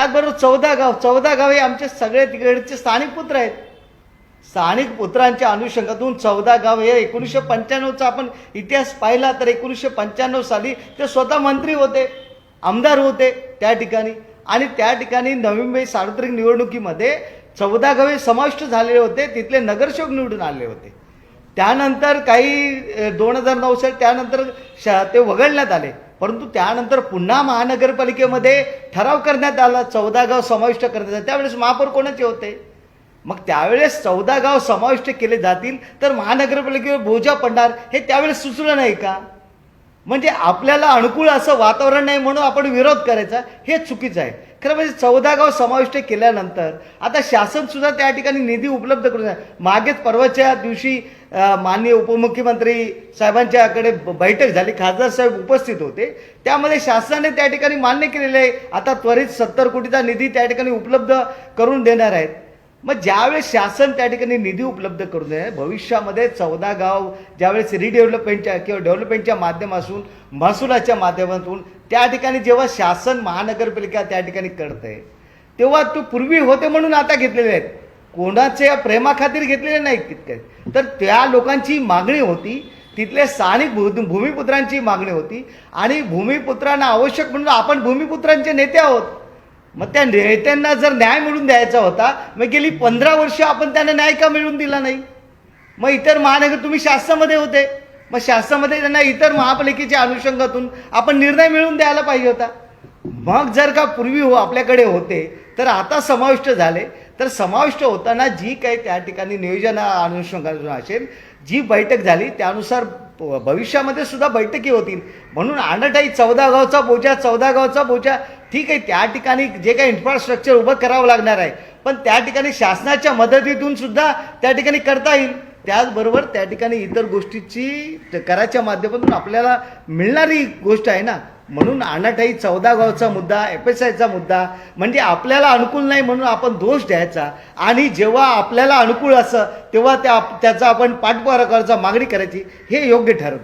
त्याचबरोबर चौदा गाव चौदा गाव हे आमचे सगळे तिकडचे स्थानिक पुत्र आहेत. स्थानिक पुत्रांच्या अनुषंगातून चौदा गाव हे एकोणीसशे पंच्याण्णवचा आपण इतिहास पाहिला तर एकोणीसशे पंच्याण्णव साली ते स्वतः मंत्री होते आमदार होते त्या ठिकाणी. आणि त्या ठिकाणी नवी मुंबई सार्वत्रिक निवडणुकीमध्ये चौदा गावे समाविष्ट झालेले होते तिथले नगरसेवक निवडून आले होते. त्यानंतर काही दोन हजार नऊ साली त्यानंतर श ते वगळण्यात आले. परंतु त्यानंतर पुन्हा महानगरपालिकेमध्ये ठराव करण्यात आला चौदा गाव समाविष्ट करण्यात आला. त्यावेळेस महापौर कोणाचे होते? मग त्यावेळेस चौदा गाव समाविष्ट केले जातील तर महानगरपालिकेवर बोजा पडणार हे त्यावेळेस सुचलं नाही का? म्हणजे आपल्याला अनुकूल असं वातावरण नाही म्हणून आपण विरोध करायचा हे चुकीचं आहे. खरं म्हणजे चौदा गाव समाविष्ट केल्यानंतर आता शासनसुद्धा त्या ठिकाणी निधी उपलब्ध करून मागेच परवाच्या दिवशी माननीय उपमुख्यमंत्री साहेबांच्याकडे ब- बैठक झाली. खासदार साहेब उपस्थित होते. त्यामध्ये शासनाने त्या ठिकाणी मान्य केलेले आहे. आता त्वरित सत्तर कोटीचा निधी त्या ठिकाणी उपलब्ध करून देणार आहेत. मग ज्यावेळेस शासन त्या ठिकाणी निधी उपलब्ध करून देणार भविष्यामध्ये चौदा गाव ज्यावेळेस रिडेव्हलपमेंटच्या किंवा डेव्हलपमेंटच्या माध्यमातून महसुलाच्या माध्यमातून त्या ठिकाणी जेव्हा शासन महानगरपालिका त्या ठिकाणी करते तेव्हा तो पूर्वी होते म्हणून आता घेतलेले आहेत. कोणाच्या प्रेमाखातीर घेतलेले नाहीत तितके. तर त्या लोकांची मागणी होती तिथले स्थानिक भू भूमिपुत्रांची मागणी होती आणि भूमिपुत्रांना आवश्यक म्हणून आपण भूमिपुत्रांचे नेते आहोत. मग त्या नेत्यांना जर न्याय मिळून द्यायचा होता मग गेली पंधरा वर्ष आपण त्यांना न्याय का मिळून दिला नाही? मग इतर महानगर तुम्ही शासनामध्ये होते. मग शासनामध्ये त्यांना इतर महापालिकेच्या अनुषंगातून आपण निर्णय मिळवून द्यायला पाहिजे होता. मग जर का पूर्वी हो आपल्याकडे होते तर आता समाविष्ट झाले. तर समाविष्ट होताना जी काही त्या ठिकाणी नियोजन अनुषंगाने असेल जी बैठक झाली त्यानुसार भविष्यामध्ये सुद्धा बैठकी होतील. म्हणून अनटाई चौदा गावचा बोजा चौदा गावचा बोजा ठीक आहे त्या ठिकाणी जे काही इन्फ्रास्ट्रक्चर उभं करावं लागणार आहे. पण त्या ठिकाणी शासनाच्या मदतीतून सुद्धा त्या ठिकाणी करता येईल. त्याचबरोबर त्या ठिकाणी इतर गोष्टीची कराच्या माध्यमातून आपल्याला मिळणारी गोष्ट आहे ना म्हणून अनाठाई चौदा गावचा मुद्दा एफ एस आयचा मुद्दा म्हणजे आपल्याला अनुकूल नाही म्हणून आपण दोष द्यायचा. आणि जेव्हा आपल्याला अनुकूल असं तेव्हा त्या त्याचा आपण पाठपरा करायचा मागणी करायची हे योग्य ठरवतं